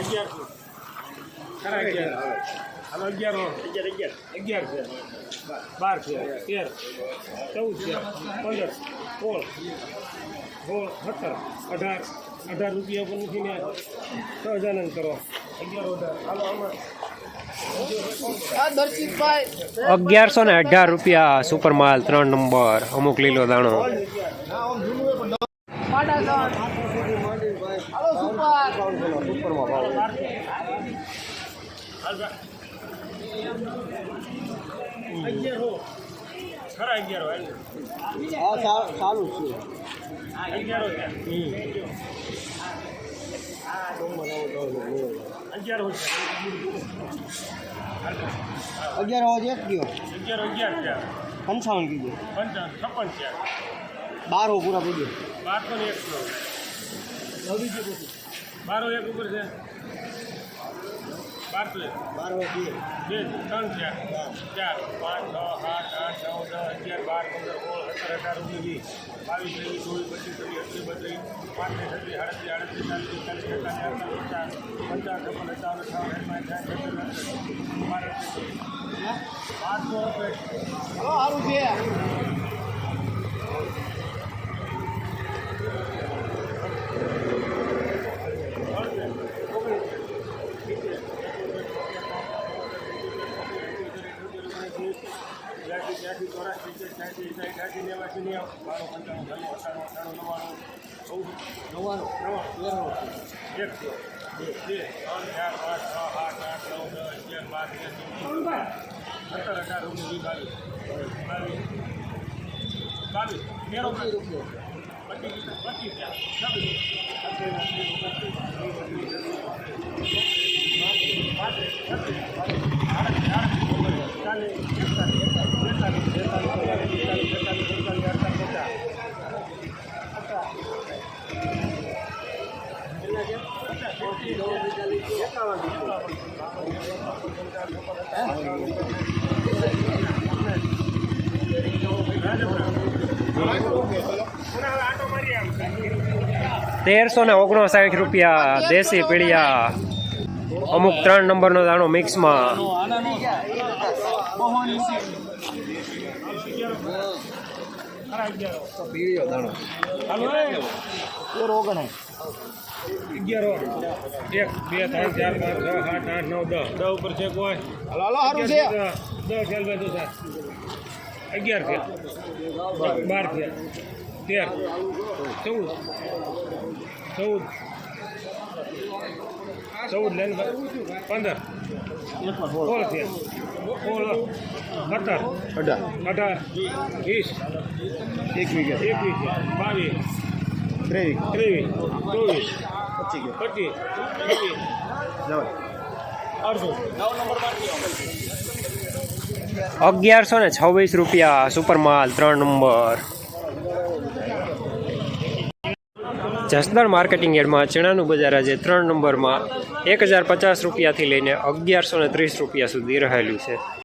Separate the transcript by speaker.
Speaker 1: અગિયારસો ખરા અગિયાર અગિયારો અગિયાર બાર છે ચૌદ છે પંદર સોળ સોળ સત્તર અઢાર અઢાર રૂપિયા પણ નથી ને છ કરો
Speaker 2: અગિયારસો ને અઢાર રૂપિયા સુપર માલ ત્રણ નંબર અમુક લીલો દાણો.
Speaker 1: અગિયારો ખરા ભાવ હાલો અગિયારો છે. અગિયારો
Speaker 3: અવાજ એક ગયો. પંચાવન કીધું.
Speaker 1: પંચાવન
Speaker 3: બાર હો પૂરા ગયો.
Speaker 1: બાર પણ એક બારો એક ઉપર છે બાર તો એક
Speaker 3: બાર બે
Speaker 1: બે ત્રણ છે ચાર પાંચ છ સાત આઠ નવ દસ અગિયાર બાર પંદર સોળ સત્તર અઢાર ઓગણીસ વીસ બાવીસ ત્રેવીસ ચોવીસ પચીસ ત્રીસ એકત્રીસ બત્રીસ પાંત્રીસ છત્રીસ આડત્રીસ આડત્રીસ ચાલીસ એકતાલીસ એકતાલીસ અડતાલીસ પચાસ પંચાવન છપ્પન અઠાવન અઠાવન એકાવન સાઠ સત્તર બાર પાંચસો રૂપિયા
Speaker 3: સારું છે
Speaker 1: ત્યાંથી ચોરાસી ત્યાંથી સાઠ ત્યાંથી નેવાસી નેવું બાણું પંચાણું છન્નું અઠાણું અઠાણું નવ્વાણું ચૌદ નવ્વાણું નવ્વાણું એકસો બે ત્રણ ચાર પાંચ છ આઠ આઠ નવ દસ અગિયાર બાર તેર સત્તર અઢાર ઓગણીસ બાવીસ બાવીસ બાવીસ તેરો પચીસ પચીસ છવ્વીસ
Speaker 2: તેરસો ને ઓગણસાઠ રૂપિયા દેશી પીડિયા અમુક ત્રણ નંબરનો દાણો મિક્સમાં.
Speaker 1: અગિયારો એક બે ત્રણ ચાર પાંચ છ સાત આઠ નવ દસ. દસ ઉપર છે કોઈ?
Speaker 3: હાલો હાલો સારું છે.
Speaker 1: દસ. ચાલ ભાઈ તો અગિયાર છે બાર તેર. ચૌદ. ચૌદ. ચૌદ લઈને પંદર. સોળ છે સોળ. સત્તર
Speaker 3: અઢાર.
Speaker 1: અઢાર. વીસ.
Speaker 3: એકવીસ
Speaker 1: એકવીસ બાવીસ.
Speaker 3: ત્રેવીસ
Speaker 1: ત્રેવીસ ચોવીસ
Speaker 3: પચીસ ગયો.
Speaker 1: પચીસ છવ્વીસ
Speaker 3: જવાય
Speaker 1: અડધો.
Speaker 2: અગિયારસો ને છવ્વીસ રૂપિયા સુપર માલ ત્રણ નંબર. જસદણ માર્કેટિંગ યાર્ડમાં ચણાનું બજાર આજે ત્રણ નંબરમાં એક હજાર પચાસ રૂપિયાથી લઈને અગિયારસો ને ત્રીસ રૂપિયા સુધી રહેલું છે.